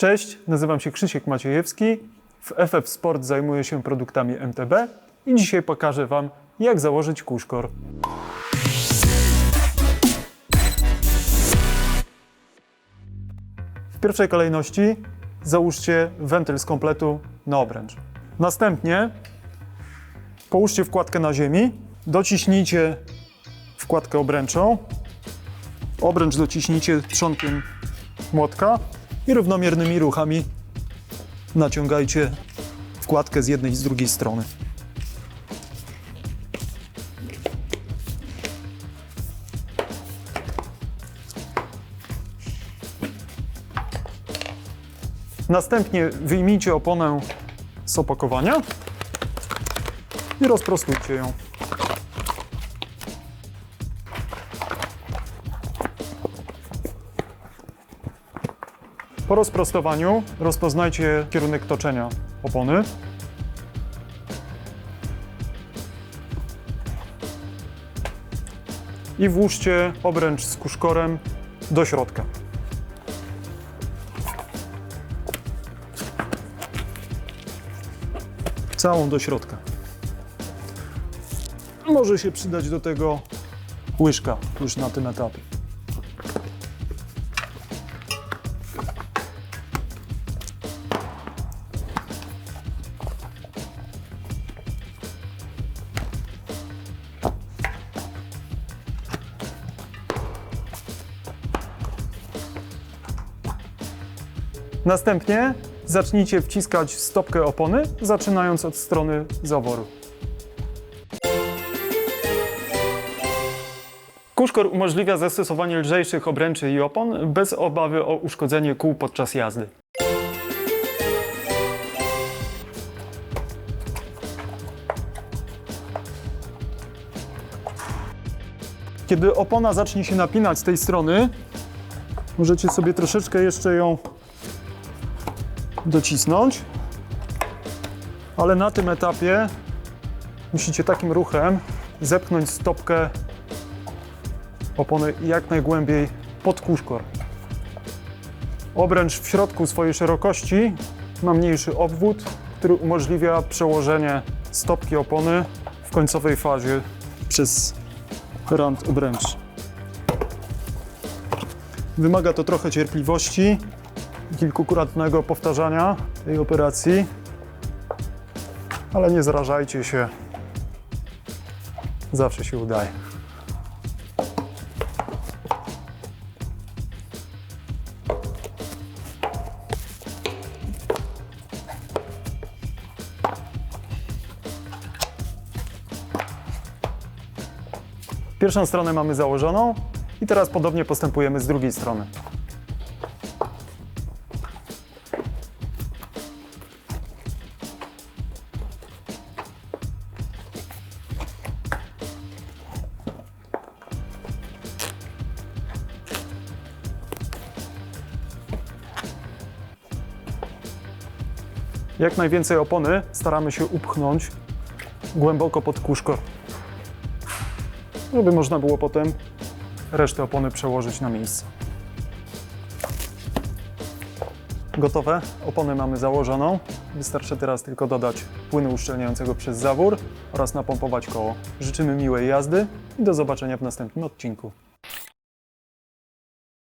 Cześć, nazywam się Krzysiek Maciejewski. W FF Sport zajmuję się produktami MTB i dzisiaj pokażę Wam, jak założyć kuszkor. W pierwszej kolejności załóżcie wentyl z kompletu na obręcz. Następnie połóżcie wkładkę na ziemi, dociśnijcie wkładkę obręczą, obręcz dociśnijcie trzonkiem młotka i równomiernymi ruchami naciągajcie wkładkę z jednej i z drugiej strony. Następnie wyjmijcie oponę z opakowania i rozprostujcie ją. Po rozprostowaniu rozpoznajcie kierunek toczenia opony. I włóżcie obręcz z kuszkorem do środka. Całą do środka. Może się przydać do tego łyżka już na tym etapie. Następnie zacznijcie wciskać stopkę opony, zaczynając od strony zaworu. Kuszkor umożliwia zastosowanie lżejszych obręczy i opon bez obawy o uszkodzenie kół podczas jazdy. Kiedy opona zacznie się napinać z tej strony, możecie sobie troszeczkę jeszcze ją docisnąć, ale na tym etapie musicie takim ruchem zepchnąć stopkę opony jak najgłębiej pod kuszkor. Obręcz w środku swojej szerokości ma mniejszy obwód, który umożliwia przełożenie stopki opony w końcowej fazie przez rand obręczy. Wymaga to trochę cierpliwości, kilkukrotnego powtarzania tej operacji, ale nie zrażajcie się. Zawsze się udaje. Pierwszą stronę mamy założoną i teraz podobnie postępujemy z drugiej strony. Jak najwięcej opony staramy się upchnąć głęboko pod kuszko, żeby można było potem resztę opony przełożyć na miejsce. Gotowe, opony mamy założoną. Wystarczy teraz tylko dodać płynu uszczelniającego przez zawór oraz napompować koło. Życzymy miłej jazdy i do zobaczenia w następnym odcinku.